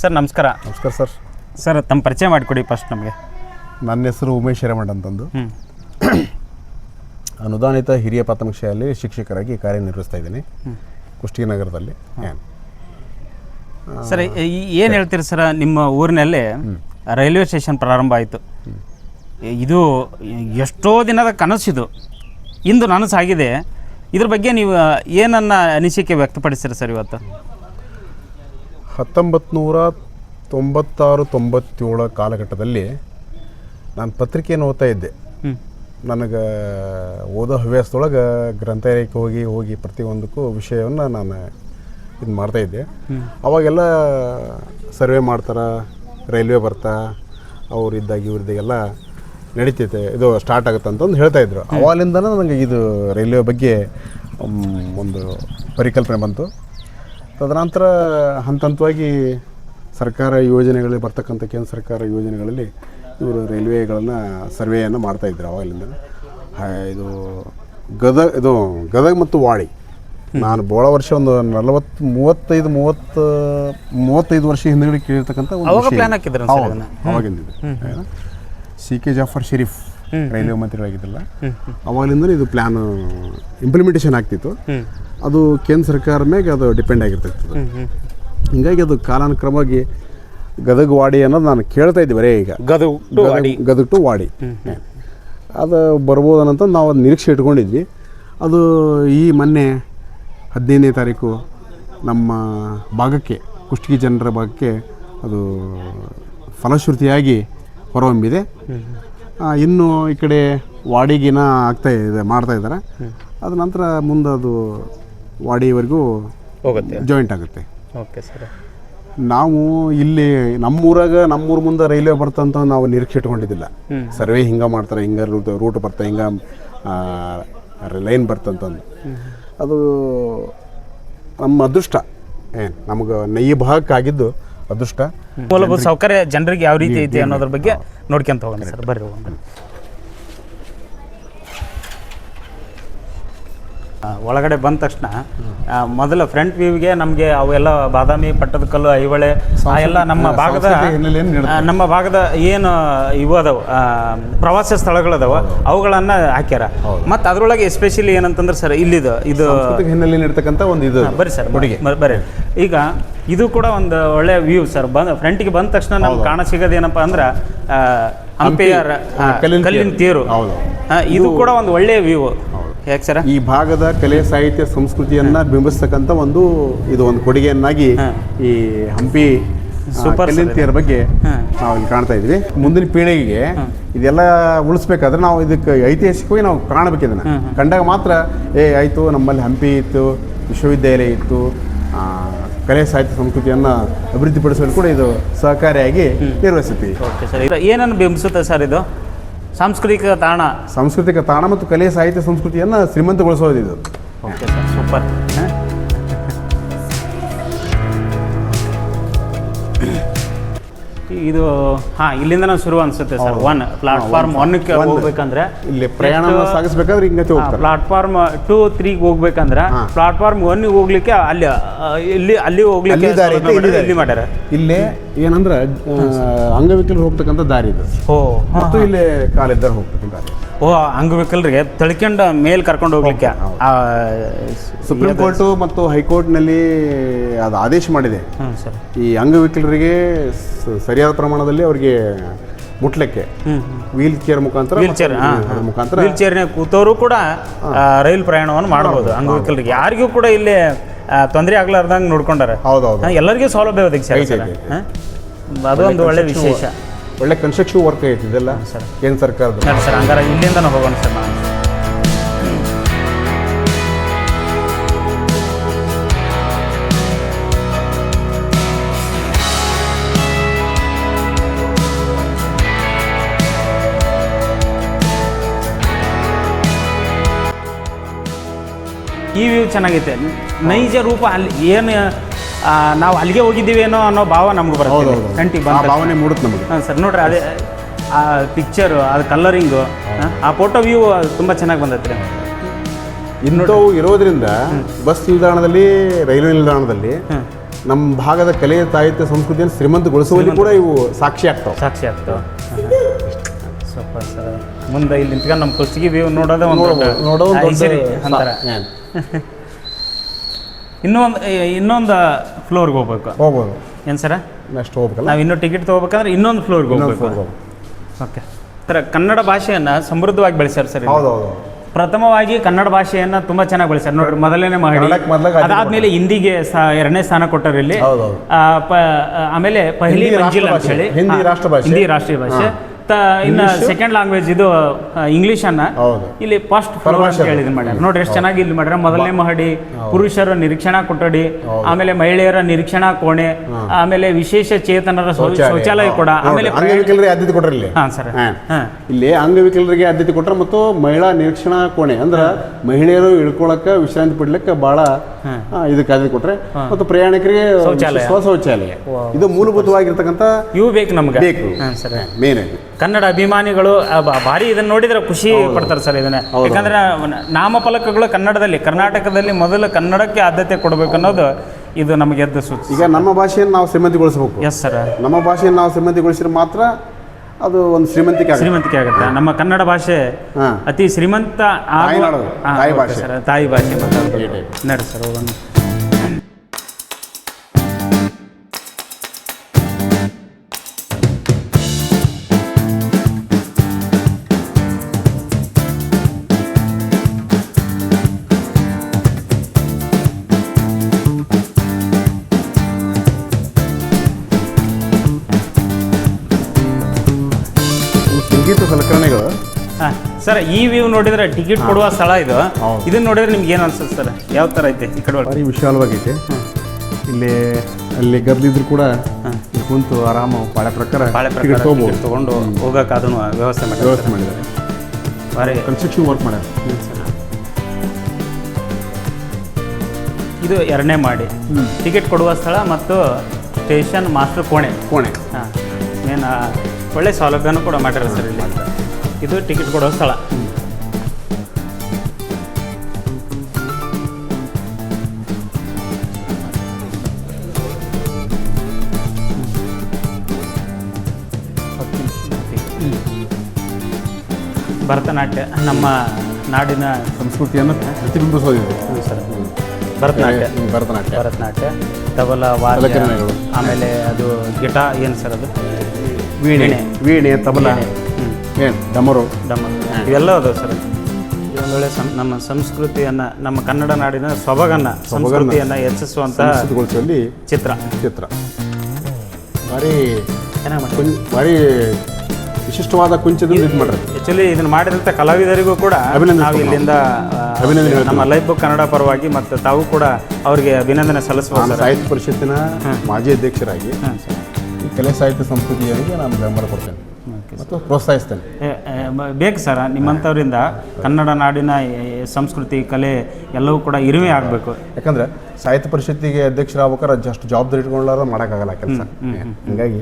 Sir ನಮಸ್ಕಾರ. ನಮಸ್ಕಾರ sir. Sir ತಮ್ಮ ಪರಿಚಯ ಮಾಡಿಕೊಡಿ ಫಸ್ಟ್ ನಮಗೆ. ನನ್ನ ಹೆಸರು ಉಮೇಶ್ ಹಿರೇಮಠ ಅಂತಂದು. ಅನುದಾನಿತ ಹಿರಿಯ ಪ್ರಾಥಮಿಕ ಶಾಲೆಯಲ್ಲಿ ಶಿಕ್ಷಕರಾಗಿ ಕಾರ್ಯನಿರ್ವಹಿಸ್ತಾ ಇದ್ದೀನಿ. ಕುಷ್ಟಗಿ ನಗರದಲ್ಲಿ. ಸರ್ ಏನು ಹೇಳ್ತೀರಿ ಸರ್ ನಿಮ್ಮ ಊರಿನಲ್ಲಿ ರೈಲ್ವೆ ಸ್ಟೇಷನ್ ಪ್ರಾರಂಭ ಆಯಿತು. ಇದು ಎಷ್ಟೋ ದಿನದ ಕನಸಿದು. ಇಂದು ನನಸಾಗಿದೆ. ಇದ್ರ ಬಗ್ಗೆ ನೀವು ಏನನ್ನ ಅನಿಸಿಕೆ ವ್ಯಕ್ತಪಡಿಸ್ತೀರಿ ಸರ್ ಇವತ್ತು? ಹತ್ತೊಂಬತ್ತು ನೂರ ತೊಂಬತ್ತಾರು ತೊಂಬತ್ತೇಳ ಕಾಲಘಟ್ಟದಲ್ಲಿ ನಾನು ಪತ್ರಿಕೆಯನ್ನು ಓದ್ತಾ ಇದ್ದೆ. ನನಗೆ ಓದೋ ಹವ್ಯಾಸದೊಳಗೆ ಗ್ರಂಥಾಲಯಕ್ಕೆ ಹೋಗಿ ಹೋಗಿ ಪ್ರತಿಯೊಂದಕ್ಕೂ ವಿಷಯವನ್ನು ನಾನು ಇದು ಮಾಡ್ತಾಯಿದ್ದೆ ಅವಾಗೆಲ್ಲ ಸರ್ವೆ ಮಾಡ್ತಾರೆ ರೈಲ್ವೆ ಬರ್ತಾ ಅವ್ರಿದ್ದಾಗ ಇವ್ರಿದ್ದಾಗೆಲ್ಲ ನಡೀತೈತೆ ಇದು ಸ್ಟಾರ್ಟ್ ಆಗುತ್ತೆ ಅಂತಂದು ಹೇಳ್ತಾಯಿದ್ರು ಅವಾಗಿಂದನೂ ನನಗೆ ಇದು ರೈಲ್ವೆ ಬಗ್ಗೆ ಒಂದು ಪರಿಕಲ್ಪನೆ ಬಂತು. ತದನಂತರ ಹಂತ ಹಂತವಾಗಿ ಸರ್ಕಾರ ಯೋಜನೆಗಳಲ್ಲಿ ಬರ್ತಕ್ಕಂಥ ಕೇಂದ್ರ ಸರ್ಕಾರ ಯೋಜನೆಗಳಲ್ಲಿ ಇವರು ರೈಲ್ವೆಗಳನ್ನು ಸರ್ವೆಯನ್ನು ಮಾಡ್ತಾಯಿದ್ರು ಅವಾಗಲಿಂದ ಇದು ಗದಗ ಇದು ಗದಗ ಮತ್ತು ವಾಡಿ. ನಾನು ಭಾಳ ವರ್ಷ ಒಂದು ನಲವತ್ತು ಮೂವತ್ತೈದು ಮೂವತ್ತು ಮೂವತ್ತೈದು ವರ್ಷ ಹಿಂದುಗಡೆ ಕೇಳಿರ್ತಕ್ಕಂಥ ಒಂದು ಅವಾಗ ವಿಷಯ. plan ಹಾಕಿದ್ರಾ ಸರ್ ಹೌದು, ಇದನ್ನ? ಅವಾಗಿಂದಿದೆ C K Jaffer Sharief railway ಮಂತ್ರಿಗಳಾಗಿದ್ದಲ್ಲ. ಅವಾಗಲಿಂದ ಇದು ಪ್ಲ್ಯಾನ್ ಇಂಪ್ಲಿಮೆಂಟೇಷನ್ ಆಗ್ತಿತ್ತು. ಅದು ಕೇಂದ್ರ ಸರ್ಕಾರ ಮೇಲೆ ಅದು ಡಿಪೆಂಡ್ ಆಗಿರ್ತೈತೆ ಹಿಂಗಾಗಿ ಅದು ಕಾಲಾನುಕ್ರಮವಾಗಿ ಗದಗ ವಾಡಿ ಅನ್ನೋದು ನಾನು ಕೇಳ್ತಾ ಇದ್ದೆ ಬರೇ ಈಗ. ಗದು ಗದಗ ಗದಗ ಟು ವಾಡಿ. ಅದು ಬರ್ಬೋದು ಅನ್ನೋಂಥ ನಾವು ಅದು ನಿರೀಕ್ಷೆ ಇಟ್ಕೊಂಡಿದ್ವಿ. ಅದು ಈ ಮೊನ್ನೆ ಹದಿನೈದನೇ ತಾರೀಕು ನಮ್ಮ ಭಾಗಕ್ಕೆ ಕುಷ್ಟಗಿ ಜನರ ಭಾಗಕ್ಕೆ ಅದು ಫಲಶ್ರುತಿಯಾಗಿ ಹೊರಹೊಮ್ಮಿದೆ. ಇನ್ನು ಈ ಕಡೆ ವಾಡಿಗಿನ ಆಗ್ತಾ ಇದೆ ಮಾಡ್ತಾ ಇದ್ದಾರೆ. ಅದ ನಂತರ ಮುಂದೆ ಅದು ವಾಡಿವರೆಗೂ ಹೋಗುತ್ತೆ. ಜಾಯಿಂಟ್ ಆಗುತ್ತೆ. ಓಕೆ ಸರ್ ನಾವು ಇಲ್ಲಿ ನಮ್ಮೂರಾಗ ನಮ್ಮೂರ ಮುಂದೆ ರೈಲ್ವೆ ಬರ್ತಂತ ನಾವು ನಿರೀಕ್ಷೆ ಇಟ್ಕೊಂಡಿದ್ದಿಲ್ಲ. ಸರ್ವೆ ಹಿಂಗೆ ಮಾಡ್ತಾರೆ ಹಿಂಗೆ ರೂಟ್ ರೂಟ್ ಬರ್ತಾ ಹಿಂಗೆ ಲೈನ್ ಬರ್ತಂತಂದು. ಅದು ನಮ್ಮ ಅದೃಷ್ಟ. ಏನು ನಮಗೆ ಈ ಭಾಗಕ್ಕಾಗಿದ್ದು ಅದೃಷ್ಟ. ಮೂಲಭೂತ ಸೌಕರ್ಯ ಜನರಿಗೆ ಯಾವ ರೀತಿ ಐತಿ ಅನ್ನೋದ್ರ ಬಗ್ಗೆ ನೋಡ್ಕೊಂತ ಹೋಗೋಣ ಸರ್ ಬರ್ರಿ ಹೋಗೋಣ ಆ, ಒಳಗಡೆ ಬಂದ ತಕ್ಷಣ ಮೊದಲ ಫ್ರಂಟ್ ವ್ಯೂಗೆ ನಮಗೆ ಅವೆಲ್ಲ ಬಾದಾಮಿ ಪಟ್ಟದಕಲ್ಲು ಐಹೊಳೆ ಆ ಎಲ್ಲ ನಮ್ಮ ಭಾಗದ ನಮ್ಮ ಭಾಗದ ಏನು ಇವು ಅದಾವ ಪ್ರವಾಸ ಸ್ಥಳಗಳದಾವ ಅವುಗಳನ್ನ ಹಾಕ್ಯಾರ. ಮತ್ತು ಅದ್ರೊಳಗೆ ಎಸ್ಪೆಷಲಿ ಏನಂತಂದ್ರೆ ಸರ್ ಇಲ್ಲಿದು ಇದು ಹಿನ್ನೆಲೆಯಲ್ಲಿ ಹಿನ್ನೆಲೆ ಇರ್ತಕ್ಕಂಥ ಒಂದು ಇದು ಬರ್ರಿ ಸರ್ ಬರೀ ಬರ್- ಈಗ ಇದು ಕೂಡ ಒಂದು ಒಳ್ಳೆ ವ್ಯೂ ಸರ್ ಬಂದ ಫ್ರಂಟಿಗೆ ಬಂದ ತಕ್ಷಣ ನಮ್ಗೆ ಕಾಣ ಸಿಗೋದೇನಪ್ಪ ಅಂದ್ರೆ ಆ, ಕಲ್ಲಿನ ತೇರು. ಇದು ಕೂಡ ಒಂದು ಒಳ್ಳೆಯ ವ್ಯೂ ಯಾಕೆ ಸರ್? ಈ ಭಾಗದ ಕಲೆ ಸಾಹಿತ್ಯ ಸಂಸ್ಕೃತಿಯನ್ನ ಬಿಂಬಿಸ್ತಕ್ಕಂಥ ಒಂದು ಇದು ಒಂದು ಕೊಡುಗೆಯನ್ನಾಗಿ ಈ ಹಂಪಿ ಸೂಪರ್ ಕಲ್ಲಿನ ಬಗ್ಗೆ. ನಾವು ಇಲ್ಲಿ ಕಾಣ್ತಾ ಇದ್ವಿ. ಮುಂದಿನ ಪೀಳಿಗೆಗೆ ಇದೆಲ್ಲ ಉಳಿಸ್ಬೇಕಾದ್ರೆ ನಾವು ಇದಕ್ಕೆ ಐತಿಹಾಸಿಕವಾಗಿ ನಾವು ಕಾಣಬೇಕು ಇದನ್ನ. ಕಂಡಾಗ ಮಾತ್ರ ಏ ಆಯಿತು ನಮ್ಮಲ್ಲಿ ಹಂಪಿ ಇತ್ತು ವಿಶ್ವವಿದ್ಯಾಲಯ ಇತ್ತು ಕಲೆ ಸಾಹಿತ್ಯ ಸಂಸ್ಕೃತಿಯನ್ನು ಅಭಿವೃದ್ಧಿಪಡಿಸಲು ಕೂಡ ಇದು ಸಹಕಾರಿಯಾಗಿ ನಿರ್ವಹಿಸುತ್ತೀವಿ. ಏನನ್ನು ಬಿಂಬಿಸುತ್ತೆ ಸರ್ ಇದು? ಸಾಂಸ್ಕೃತಿಕ ತಾಣ. ಸಾಂಸ್ಕೃತಿಕ ತಾಣ ಮತ್ತು ಕಲೆ ಸಾಹಿತ್ಯ ಸಂಸ್ಕೃತಿಯನ್ನು ಶ್ರೀಮಂತಗೊಳಿಸೋದು ಇದು ಓಕೆ ಸರ್ ಸೂಪರ್ ಇದು ಹಾ ಇಲ್ಲಿಂದ ನಾವು ಶುರು ಅನ್ಸುತ್ತೆ ಸರ್. One platform one. ಹೋಗ್ಬೇಕಂದ್ರೆ ಇಲ್ಲಿ ಪ್ರಯಾಣ ಸಾಗಿಸ್ಬೇಕಾದ್ರೆ ಹಿಂಗತಿ ಹೋಗ್ತಾರೆ. ಪ್ಲಾಟ್ಫಾರ್ಮ್ ಟೂ ತ್ರೀಗೆ ಹೋಗ್ಬೇಕಂದ್ರೆ ಪ್ಲಾಟ್ಫಾರ್ಮ್ ಒನ್ಗೆ ಹೋಗ್ಲಿಕ್ಕೆ ಅಲ್ಲಿ ಇಲ್ಲಿ ಅಲ್ಲಿ ಹೋಗ್ಲಿಕ್ಕೆ ಇಲ್ಲಿ ಮಾಡ್ಯಾರ. ಇಲ್ಲಿ ಏನಂದ್ರೆ ಅಂಗವಿಕಲರು ಹೋಗ್ತಕ್ಕಂಥ ದಾರಿ ಇದು. ಓ ಮತ್ತು ಇಲ್ಲಿ ಕಾಲಿದ್ದಾರೆ ಹೋಗ್ತಕ್ಕಂಥ ದಾರಿ ಓ ಅಂಗವಿಕಲರಿಗೆ ತಳ್ಕೊಂಡು ಮೇಲ್ ಕರ್ಕೊಂಡು ಹೋಗ್ಲಿಕ್ಕೆ. ಆ, ಸುಪ್ರೀಂ ಕೋರ್ಟು ಮತ್ತು ಹೈಕೋರ್ಟ್ನಲ್ಲಿ ಅದು ಆದೇಶ ಮಾಡಿದೆ. ಈ ಅಂಗವಿಕಲರಿಗೆ ಸ- ಸರಿಯಾದ ಪ್ರಮಾಣದಲ್ಲಿ ಅವರಿಗೆ ಮುಟ್ಲಿಕ್ಕೆ. ವೀಲ್ ಚೇರ್ ಮುಖಾಂತರ ವೀಲ್ ಚೇರ್ ಮುಖಾಂತರ ವೀಲ್ ಚೇರ್ನಾಗ ಕೂತವರು ಕೂಡ ರೈಲ್ ಪ್ರಯಾಣವನ್ನು ಮಾಡಬಹುದು ಅಂಗವಿಕಲರಿಗೆ. ಯಾರಿಗೂ ಕೂಡ ಇಲ್ಲಿ ತೊಂದರೆ ಆಗ್ಲಾರ್ದಂಗೆ ನೋಡ್ಕೊಂಡಾರ. ಹೌದೌದು. ಎಲ್ಲರಿಗೂ ಸೌಲಭ್ಯ ಒದಗಿಸಿ? ಅದೊಂದು ಒಳ್ಳೆ ವಿಶೇಷ. ಒಳ್ಳೆ ಕನ್ಸ್ಟ್ರಕ್ಷನ್ ವರ್ಕ್ ಐತಿ ಇದೆಲ್ಲ. ಸರ್. ಕೇಂದ್ರ ಸರ್ಕಾರದ ಸರ್ ಹಂಗಾರೆ ಇಲ್ಲಿಂದ ಹೋಗೋಣ ಸರ್ ಈ ವ್ಯೂ ಚೆನ್ನಾಗೈತೆ. ನೈಜ ರೂಪ ಅಲ್ಲಿ ಏನು ನಾವು ಅಲ್ಲಿಗೆ ಹೋಗಿದ್ದೀವೇನೋ ಅನ್ನೋ ಭಾವ ನಮ್ಗೆ ಬರುತ್ತೆ. ಕಂಟಿ ಭಾವನೆ ಮೂಡುತ್ತೆ ನಮಗೆ. ಹಾಂ ಸರ್ ನೋಡ್ರಿ ಅದೇ ಆ ಪಿಕ್ಚರು ಅದು ಕಲರಿಂಗು ಆ ಫೋಟೋ ವ್ಯೂ ತುಂಬ ಚೆನ್ನಾಗಿ ಬಂದೈತೆ ಇಂಥವು ಇರೋದ್ರಿಂದ ಬಸ್ ನಿಲ್ದಾಣದಲ್ಲಿ ರೈಲ್ವೆ ನಿಲ್ದಾಣದಲ್ಲಿ ನಮ್ಮ ಭಾಗದ ಕಲೆ ಸಾಹಿತ್ಯ ಸಂಸ್ಕೃತಿಯನ್ನು ಶ್ರೀಮಂತಗೊಳಿಸುವಲ್ಲಿ ಕೂಡ ಇವು ಸಾಕ್ಷಿ ಆಗ್ತಾವೆ. ಸಾಕ್ಷಿ ಆಗ್ತವೆ. Super sir. ಮುಂದೆ ಇಲ್ಲಿ ನಿಂತ್ಕೊಂಡು ನಮ್ಮ ಕುರ್ಚಿಗೆ ವ್ಯೂ ನೋಡೋದೇ ಒಂದು ನೋಡೋದು ಅಂತಾರೆ. ಏನ್? ಇನ್ನೊಂದು ಇನ್ನೊಂದು ಫ್ಲೋರ್ಗೆ ಹೋಗ್ಬೇಕು. ಹೋಗ್ಬೋದು. ಏನು ಸರ? ನೆಕ್ಸ್ಟ್ ಹೋಗ್ಬೇಕಲ್ಲ? ನಾವು ಇನ್ನೂ ಟಿಕೆಟ್ ತೊಗೋಬೇಕಂದ್ರೆ ಇನ್ನೊಂದು ಫ್ಲೋರ್ಗೆ ಹೋಗ್ಬೇಕು. ಓಕೆ ಸರ್ ಕನ್ನಡ ಭಾಷೆಯನ್ನು ಸಮೃದ್ಧವಾಗಿ ಬೆಳೆಸ್ಯಾರ ಸರ್. ಹೌದು ಹೌದು ಪ್ರಥಮವಾಗಿ ಕನ್ನಡ ಭಾಷೆಯನ್ನ ತುಂಬಾ ಚೆನ್ನಾಗಿ ಬೆಳೆಸ್ಯಾರ. ನೋಡ್ರಿ ಮೊದಲನೇ ಮಹಡಿ. ಕನ್ನಡಕ್ಕೆ ಅದಾದ್ಮೇಲೆ ಹಿಂದಿಗೆ ಎರಡನೇ ಸ್ಥಾನ ಕೊಟ್ಟರು ಇಲ್ಲಿ. ಆಮೇಲೆ ಪಹಲಿ ಮಂಜಿಲ್ ಅಂತ ಹೇಳಿ ಹಿಂದಿ ರಾಷ್ಟ್ರೀಯ ಭಾಷೆ. ಇನ್ನು ಸೆಕೆಂಡ್ ಲ್ಯಾಂಗ್ವೇಜ್ ಇದು ಇಂಗ್ಲಿಷ್ ಅನ್ನ ಇಲ್ಲಿ ಫಸ್ಟ್ ಹೇಳಿ ಇದನ್ನ ಮಾಡ್ಯಾರ ನೋಡ್ರಿ ಎಷ್ಟು ಚೆನ್ನಾಗಿ ಇಲ್ಲಿ ಮಾಡ್ಯಾರ ಮೊದಲನೇ ಮಹಡಿ ಪುರುಷರ ನಿರೀಕ್ಷಣಾ ಕೊಠಡಿ ಆಮೇಲೆ ಮಹಿಳೆಯರ ನಿರೀಕ್ಷಣಾ ಕೋಣೆ ಆಮೇಲೆ ವಿಶೇಷ ಚೇತನರ ಶೌಚಾಲಯ. ಕೂಡ. ಆಮೇಲೆ ಅಂಗವಿಕಲರಿಗೆ ಆದ್ಯತೆ ಕೊಟ್ರಿ ಇಲ್ಲಿ. ಹಾ ಸರ್. ಇಲ್ಲಿ ಅಂಗವಿಕಲರಿಗೆ ಆದ್ಯತೆ ಕೊಟ್ರ ಮತ್ತು ಮಹಿಳಾ ನಿರೀಕ್ಷಣಾ ಕೋಣೆ. ಅಂದ್ರ ಮಹಿಳೆಯರು ಇಳ್ಕೊಳಕ ವಿಶ್ರಾಂತಿ ಪಡ್ಲಿಕ್ಕೆ ಬಹಳ ಇದಕ್ಕೆ ಆದ್ಯತೆ ಕೊಟ್ರೆ ಮತ್ತು ಪ್ರಯಾಣಿಕರಿಗೆ ಶೌಚಾಲಯ. ಇದು ಮೂಲಭೂತವಾಗಿರ್ತಕ್ಕಂಥ ಇವು ಬೇಕು ನಮ್ಗೆ. ಬೇಕು. ಮೇನ್ ಆಗಿ. ಕನ್ನಡ ಅಭಿಮಾನಿಗಳು ಭಾರಿ ಇದನ್ನ ನೋಡಿದ್ರೆ ಖುಷಿ ಪಡ್ತಾರೆ ಸರ್ ಇದನ್ನ. ಯಾಕಂದ್ರೆ ನಾಮಫಲಕಗಳು ಕನ್ನಡದಲ್ಲಿ ಕರ್ನಾಟಕದಲ್ಲಿ ಮೊದಲು ಕನ್ನಡಕ್ಕೆ ಆದ್ಯತೆ ಕೊಡಬೇಕು ಅನ್ನೋದು ಇದು ನಮಗೆ ಎದ್ದು ಸೂಚಿ ಈಗ ನಮ್ಮ ಭಾಷೆಯನ್ನು ನಾವು ಶ್ರೀಮಂತಿಗೊಳಿಸಬೇಕು. ಎಸ್ ಸರ್ ನಮ್ಮ ಭಾಷೆಯನ್ನು ನಾವು ಶ್ರೀಮಂತಿಗೊಳಿಸಿದ್ರೆ ಮಾತ್ರ ಅದು ಒಂದು ಶ್ರೀಮಂತಿಕೆ ಆಗುತ್ತೆ. ಶ್ರೀಮಂತಿಕೆ ಆಗುತ್ತೆ. ನಮ್ಮ ಕನ್ನಡ ಭಾಷೆ. ಅತಿ ಶ್ರೀಮಂತ ತಾಯಿ ಭಾಷೆ. ಸರ್. ತಾಯಿ ಭಾಷೆ type. ಸರ್ ಹೋಗೋಣ. ಸರ್ ಈ ವ್ಯೂ ನೋಡಿದ್ರೆ ಟಿಕೆಟ್ ಕೊಡುವ ಸ್ಥಳ ಇದು. ಹೌದು. ಇದನ್ನ ನೋಡಿದ್ರೆ ನಿಮ್ಗೆ ಏನು ಅನ್ಸುತ್ತೆ ಸರ್? ಯಾವ ಥರ ಐತೆ ಈ ಕಡೆ ಒಳಗೆ? ಭಾರಿ ವಿಶಾಲವಾಗೈತೆ. ಇಲ್ಲಿ ಅಲ್ಲಿ ಗದ್ದಿದ್ರು ಕೂಡ ಇಲ್ಲಿ ಕುಂತು ಆರಾಮ ಪಾಳೆ ಪ್ರಕಾರ ಬಾಳೆ ಟಿಕೆಟ್ ಪ್ರಕಾರ ತೊಗೋಬೋದು. ತಗೊಂಡು ಹೋಗಕ್ಕೆ ಅದನ್ನು ವ್ಯವಸ್ಥೆ ಮಾಡಿ ವ್ಯವಸ್ಥೆ ಮಾಡಿದ್ದಾರೆ. ಭಾರಿ. ಕನ್ಸ್ಟ್ರಕ್ಷನ್ ವರ್ಕ್ ಮಾಡ್ಯಾರ ಇದು ಎರಡನೇ ಮಾಡಿ. ಟಿಕೆಟ್ ಕೊಡುವ ಸ್ಥಳ ಮತ್ತು ಸ್ಟೇಷನ್ ಮಾಸ್ಟರ್ ಕೋಣೆ. ಕೋಣೆ. ಹಾಂ. ಏನು ಒಳ್ಳೆ ಸೌಲಭ್ಯನೂ ಕೂಡ ಮಾಡಿರೋ ಸರ್ ಇಲ್ಲಿ. ಇದು ಟಿಕೆಟ್ ಕೊಡೋ ಸ್ಥಳ. ಭರತನಾಟ್ಯ ನಮ್ಮ ನಾಡಿನ ಸಂಸ್ಕೃತಿಯನ್ನು ಪ್ರತಿಬಿಂಬಿಸೋದಿದೆ ಸರ್. ಭರತನಾಟ್ಯ. ಭರತನಾಟ್ಯ. ಭರತನಾಟ್ಯ ತಬಲ ವಾದ್ಯ ಆಮೇಲೆ ಅದು ಗಿಟಾ ಏನು ಸರ್ ಅದು? ವೀಣೆ. ವೀಣೆ. ತಬಲ. ಏನು ಡಮರು? ಡಮರು. ಇವೆಲ್ಲ ಅದಾವೆ ಸರ್. ಇದೊಂದೊಳ್ಳೆ ಸಂ ನಮ್ಮ ಸಂಸ್ಕೃತಿಯನ್ನು ನಮ್ಮ ಕನ್ನಡ ನಾಡಿನ ಸೊಬಗನ್ನು ಸಂಸ್ಕೃತಿಯನ್ನು ಹೆಚ್ಚಿಸುವಂಥ ಸಂಸ್ಕೃತಿಗೊಳಿಸುವಲ್ಲಿ ಚಿತ್ರ. ಚಿತ್ರ. ಭಾರಿ ಚೆನ್ನಾಗಿ ಮಾಡಿ ಕುಂ ಭಾರಿ ವಿಶಿಷ್ಟವಾದ ಕುಂಚದಿಂದ ಇದು ಮಾಡ್ರಿ. ಆ್ಯಕ್ಚುಲಿ ಇದನ್ನು ಮಾಡಿದಂಥ ಕಲಾವಿದರಿಗೂ ಕೂಡ ಅಭಿನಂದನೆ ನಾವು ಇಲ್ಲಿಂದ ಅಭಿನಂದನೆ ನಮ್ಮ ಲೈಫ್ ಬುಕ್ ಕನ್ನಡ ಪರವಾಗಿ ಮತ್ತು ತಾವು ಕೂಡ ಅವರಿಗೆ ಅಭಿನಂದನೆ ಸಲ್ಲಿಸುವ ಸಾಹಿತ್ಯ ಪರಿಷತ್ತಿನ ಮಾಜಿ ಅಧ್ಯಕ್ಷರಾಗಿ ಈ ಕಲೆ ಸಾಹಿತ್ಯ ಸಂಸ್ಕೃತಿಯವರಿಗೆ ನಾನು ಬೆಂಬಲ ಕೊಡ್ತೇನೆ. ಮತ್ತು ಪ್ರೋತ್ಸಾಹಿಸ್ತೇನೆ. ಬೇಕು ಸರ್ ನಿಮ್ಮಂಥವರಿಂದ ಕನ್ನಡ ನಾಡಿನ ಸಂಸ್ಕೃತಿ ಕಲೆ ಎಲ್ಲವೂ ಕೂಡ ಇರುವೆ ಆಗಬೇಕು. ಯಾಕಂದ್ರೆ ಸಾಹಿತ್ಯ ಪರಿಷತ್ತಿಗೆ ಅಧ್ಯಕ್ಷರಾಗ್ಬೇಕಾದ್ರೆ ಜಸ್ಟ್ ಜವಾಬ್ದಾರಿ ಇಟ್ಕೊಳ್ಳಾರ ಮಾಡೋಕ್ಕಾಗಲ್ಲ ಕೆಲಸ. ಹೀಗಾಗಿ